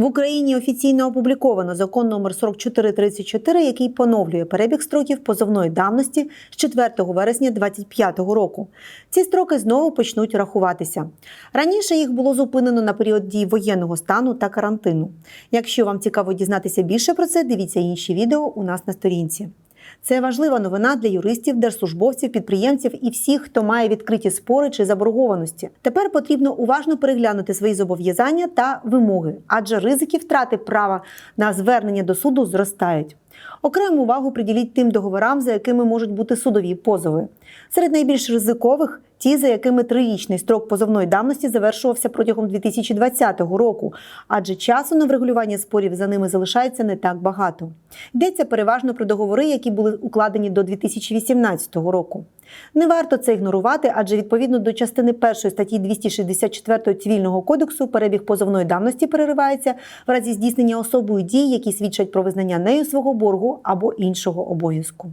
В Україні офіційно опубліковано закон номер 4434, який поновлює перебіг строків позовної давності з 4 вересня 2025 року. Ці строки знову почнуть рахуватися. Раніше їх було зупинено на період дії воєнного стану та карантину. Якщо вам цікаво дізнатися більше про це, дивіться інші відео у нас на сторінці. Це важлива новина для юристів, держслужбовців, підприємців і всіх, хто має відкриті спори чи заборгованості. Тепер потрібно уважно переглянути свої зобов'язання та вимоги, адже ризики втрати права на звернення до суду зростають. Окрему увагу приділіть тим договорам, за якими можуть бути судові позови. Серед найбільш ризикових ті, за якими трирічний строк позовної давності завершувався протягом 2020 року, адже часу на врегулювання спорів за ними залишається не так багато. Йдеться переважно про договори, які були укладені до 2018 року. Не варто це ігнорувати, адже відповідно до частини 1 статті 264 Цивільного кодексу перебіг позовної давності переривається в разі здійснення особою дій, які свідчать про визнання нею свого боргу або іншого обов'язку.